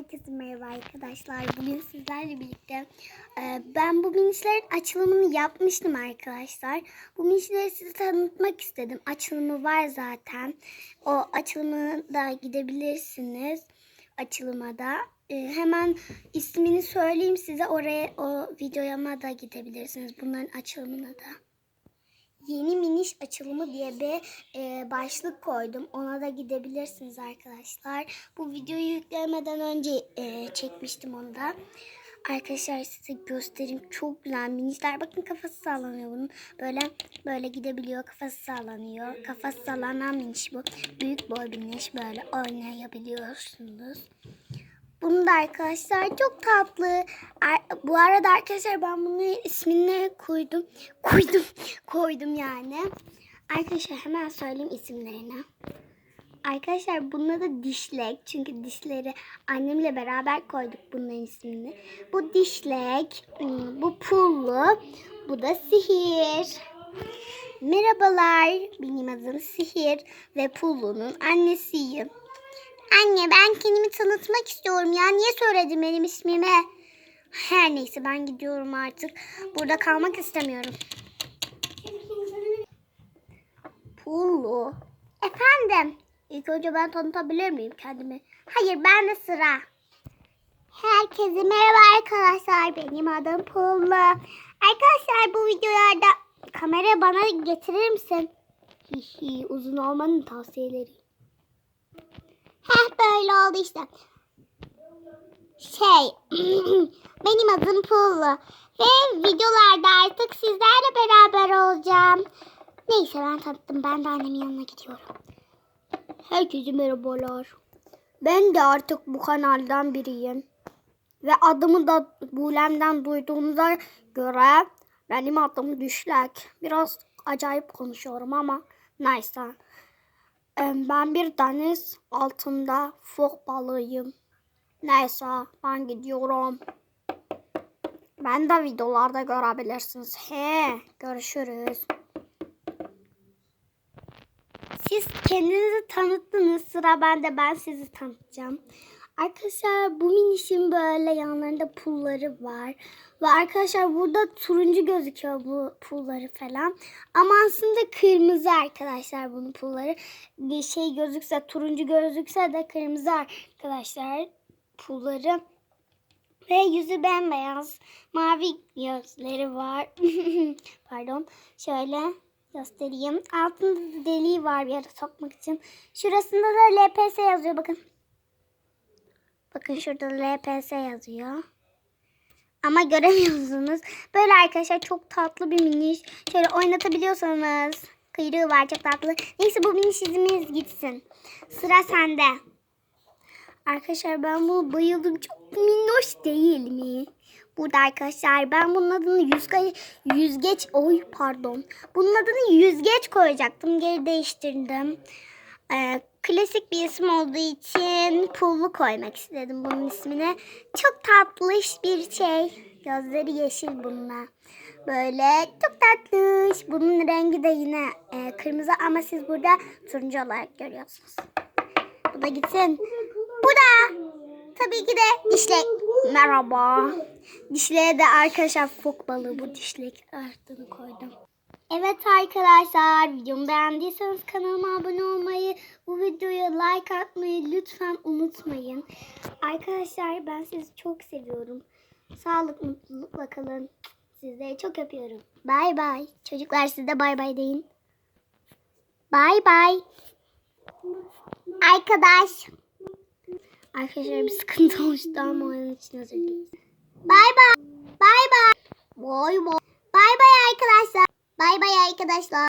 Herkese merhaba arkadaşlar. Bugün sizlerle birlikte e, ben bu minişlerin açılımını yapmıştım arkadaşlar. Bu minişleri size tanıtmak istedim. Açılımı var zaten. O açılımı da gidebilirsiniz. Açılıma da. E, hemen ismini söyleyeyim size. Oraya o videoyama da gidebilirsiniz. Bunların açılımına da yeni miniş açılımı diye bir e, başlık koydum. Ona da gidebilirsiniz arkadaşlar. Bu videoyu yüklemeden önce e, çekmiştim onu da. Arkadaşlar size göstereyim. Çok güzel minişler. Bakın kafası sallanıyor bunun. Böyle böyle gidebiliyor. Kafası sallanıyor. Kafası sallanan miniş bu. Büyük boy miniş. Böyle oynayabiliyorsunuz. Bunu da arkadaşlar çok tatlı. Bu arada arkadaşlar ben bunu ismini koydum. Koydum. Koydum yani. Arkadaşlar hemen söyleyeyim isimlerini. Arkadaşlar bunun adı Dişlek. Çünkü dişleri annemle beraber koyduk bunların ismini. Bu Dişlek, hmm, bu Pullu, bu da Sihir. Merhabalar, benim adım Sihir ve Pullu'nun annesiyim. Anne ben kendimi tanıtmak istiyorum ya. Niye söyledin benim ismimi? Her neyse ben gidiyorum artık. Burada kalmak istemiyorum. Pullu. Efendim. İlk önce ben tanıtabilir miyim kendimi? Hayır ben de sıra. Herkese merhaba arkadaşlar. Benim adım Pullu. Arkadaşlar bu videolarda kamera bana getirir misin? Hihi uzun olmanın tavsiyeleri. Heh böyle oldu işte. Şey, benim adım Pullu. Ve videolarda artık sizlerle beraber olacağım. Neyse ben tanıttım. Ben de annemin yanına gidiyorum. Herkese merhabalar. Ben de artık bu kanaldan biriyim. Ve adımı da Bulem'den duyduğunuza göre benim adım Düşlek. Biraz acayip konuşuyorum ama neyse. Ben bir deniz altında fok balığıyım. Neyse ben gidiyorum. Ben de videolarda görebilirsiniz. He, görüşürüz. Siz kendinizi tanıttınız. Sıra bende. Ben sizi tanıtacağım. Arkadaşlar bu minişin böyle yanlarında pulları var. Ve arkadaşlar burada turuncu gözüküyor bu pulları falan. Ama aslında kırmızı arkadaşlar bunun pulları. Bir şey gözükse turuncu gözükse de kırmızı arkadaşlar pulları. Ve yüzü bembeyaz. Mavi gözleri var. Pardon. Şöyle göstereyim. Altında da deliği var bir yere sokmak için. Şurasında da LPS yazıyor bakın. Bakın şurada LPS yazıyor. Ama göremiyorsunuz. Böyle arkadaşlar çok tatlı bir miniş. Şöyle oynatabiliyorsanız. Kıyırığı var çok tatlı. Neyse bu miniş izimiz gitsin. Sıra sende. Arkadaşlar ben bu bayıldım. Çok minnoş değil mi? Burada arkadaşlar ben bunun adını yüzge, yüzgeç oy pardon. Bunun adını yüzgeç koyacaktım. Geri değiştirdim. Ee, klasik bir isim olduğu için pullu koymak istedim bunun ismini. Çok tatlış bir şey. Gözleri yeşil bununla. Böyle çok tatlış. Bunun rengi de yine e, kırmızı ama siz burada turuncu olarak görüyorsunuz. Bu da gitsin. Bu da tabii ki de dişlek. Merhaba. Dişleğe de arkadaşlar fok balığı bu dişlek arttığını koydum. Evet arkadaşlar videomu beğendiyseniz kanalıma abone olmayı, bu videoya like atmayı lütfen unutmayın. Arkadaşlar ben sizi çok seviyorum. Sağlık mutlulukla kalın. Sizleri çok öpüyorum. Bay bay. Çocuklar siz de bay bay deyin. Bay bay. Arkadaş. Arkadaşlar bir sıkıntı oluştu ama onun için özür dileriz. Bay bay. Bay bay. Bay bay. Bay bay arkadaşlar. Bay bay arkadaşlar.